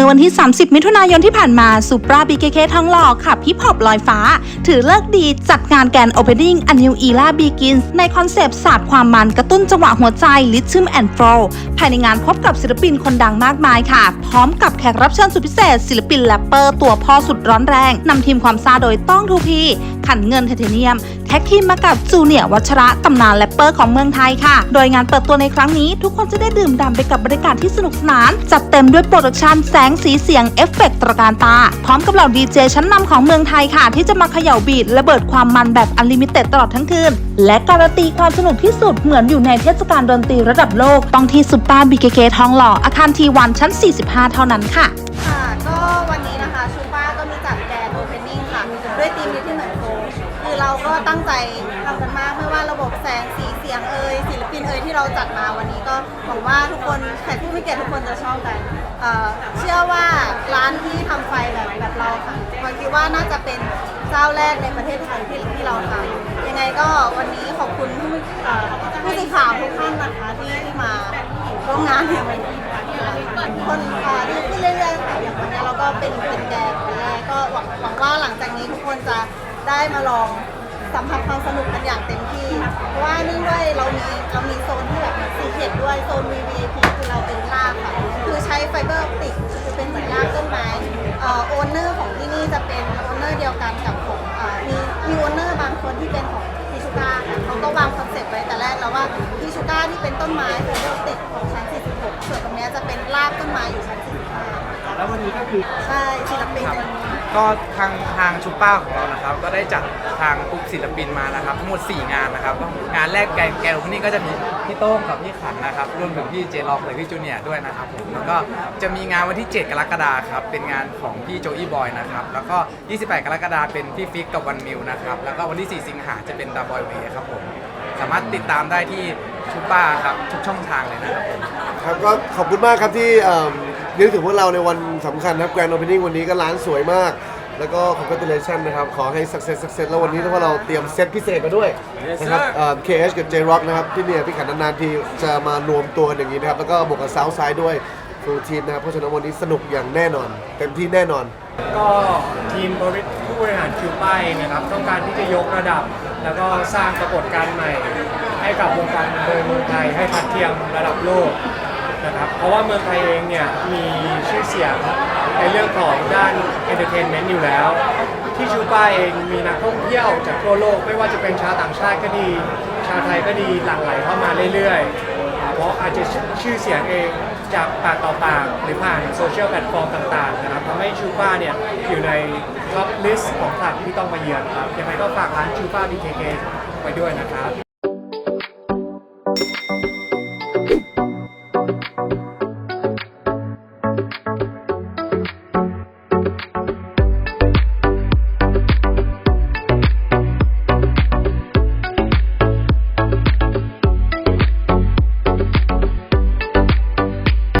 มื่อวันที่ 30 มิถุนายนที่ผ่านมาซูปราบีเคเคทองหล่อขับฮิปฮอปลอยฟ้า ถือเลิกดีจัดงานแกนโอเพนนิ่งอันนิวอีล่าบีกินในคอนเซปต์ศาสตร์ความมันกระตุ้นจังหวะหัวใจลิทึมแอนด์โฟลภายในงานพบกับศิลปินคนดังมากมายค่ะ พร้อมกับแขกรับเชิญสุดพิเศษ ศิลปินแรปเปอร์ตัวพ่อสุดร้อนแรงนำทีมความซาโดยต้องทูพีขันเงินไทเทเนียม แท็กทีมมากับจูเนียร์วัชระตำนานแรปเปอร์ของเมืองไทยค่ะ โดยงานเปิดตัวในครั้งนี้ทุกคนจะได้ดื่มด่ำไปกับบรรยากาศที่สนุกสนาน จัดเต็มด้วยโปรดักชันแสงสีเสียงเอฟเฟกต์ตระการตา พร้อมกับเหล่าดีเจชั้นนำของเมืองไทยค่ะ ที่จะมาเขย่าบีดระเบิดความมันแบบอันลิมิเต็ดตลอดทั้งคืน และการันตีความสนุกที่สุดเหมือนอยู่ในเทศกาลดนตรีระดับโลกต้องที่ซุปเปอร์บีเคเคทองหล่ออาคารทีวันชั้น 45 เท่านั้นค่ะ ด้วยทีมนี้ที่เหมือนโคคือเราก็ตั้งใจทำกันมากไม่ว่าระบบแสงสีเสียงเอ่ยศิลปินเอ่ยที่เราจัดมาวันนี้ก็หวังว่าทุกคนแขกผู้มีเกียรติทุกคนจะชอบกันเอ่อเชื่อว่าร้านที่ทำไฟแบบแบบเราค่ะพอยคิดว่าน่าจะเป็นเจ้าแรกในประเทศไทยที่ที่เราทำยังไงก็วันนี้ขอบคุณผู้เอ่อผู้สื่อข่าวทุกท่านนะคะที่ที่มาร่วมงานในวันนี้คนอ่าดีขึ้นเรื่อยๆค่ะอย่างวันนี้เราก็เป็นเป็นแกน หวังหวังว่าหลังจากนี้ทุกคนจะได้มาลองสัมผัสความสนุกกันอย่างเต็มที่ เพราะว่าเนื่องด้วยเรามีเรามีโซนที่แบบซีเคดด้วยโซน VIP คือเราเป็นรากค่ะ คือใช้ไฟเบอร์ออปติกคือเป็นเหมือนรากต้นไม้เอ่อโอนเนอร์ของที่นี่จะเป็นโอนเนอร์เดียวกันกับของเอ่อมีมีโอนเนอร์บางคนที่เป็นของพีชูก้าค่ะเขาก็วางคอนเซ็ปต์ไว้แต่แรกแล้วว่าพีชูก้าที่เป็นต้นไม้ไฟเบอร์ออปติกของชั้น 46 ส่วนตรงเนี้ยจะเป็นรากต้นไม้อยู่ชั้น 45 แล้ววันนี้ก็คือใช่ศิลปินครับวันนี้ ก็ทางทางชูป้าของเรานะครับ ก็ได้จัดทางกลุ่มศิลปินมานะครับ ทั้งหมด 4 งานนะครับก็งานแรกแกนแกนโอเพนนิ่ก็จะมีพี่โต้งกับพี่ขันนะครับรวมถึงพี่เจล็อกหรือพี่จูเนียร์ด้วยนะครับผมแล้วก็จะมีงานวันที่ 7 กรกฎาคมครับเป็นงานของพี่โจอี้บอยนะครับแล้วก็ 28 กรกฎาคมเป็นพี่ฟิกกับวันมิวนะครับแล้วก็วันที่ 4 สิงหาจะเป็นดาบอยเวครับผมสามารถติดตามได้ที่ชูป้าครับทุกช่องทางเลยนะครับผม ครับก็ขอบคุณมากครับที่เอิ่ม นึกถึงพวกเราในวันสำคัญนะครับแกรนด์โอเพนนิ่งวันนี้ก็ร้านสวยมาก แล้วก็ congratulation นะครับ ขอให้ success success แล้ววันนี้พวกเราเตรียมเซตพิเศษมาด้วยนะครับเอ่อ KH กับ J Rock นะครับ ที่เนี่ยพี่ขันนานๆทีจะมารวมตัวกันอย่างนี้นะครับ แล้วก็บวกกับ Southside ด้วย full team นะครับ เพราะฉะนั้นวันนี้สนุกอย่างแน่นอน เต็มที่แน่นอน ก็ทีมบริผู้บริหารคิวป้ายนะครับ ต้องการที่จะยกระดับ แล้วก็สร้างปรากฏการณ์ใหม่ ให้กับวงการบันเทิงเมืองไทยให้ทัดเทียมระดับโลก นะครับ เพราะว่าเมืองไทยเองเนี่ยมีชื่อเสียงในเรื่องของด้านเอนเตอร์เทนเมนต์อยู่แล้ว ที่ชูป้าเองมีนักท่องเที่ยวจากทั่วโลก ไม่ว่าจะเป็นชาวต่างชาติก็ดี ชาวไทยก็ดีหลั่งไหลเข้ามาเรื่อยๆ เพราะอาจจะชื่อเสียงเองจากปากต่อปากหรือผ่านโซเชียลแพลตฟอร์มต่างๆนะครับทำให้ชูป้าเนี่ยอยู่ในท็อปลิสต์ของสัตว์ที่ต้องมาเยือนครับยังไงก็ฝากร้านชูป้า BKK ไว้ด้วยนะครับ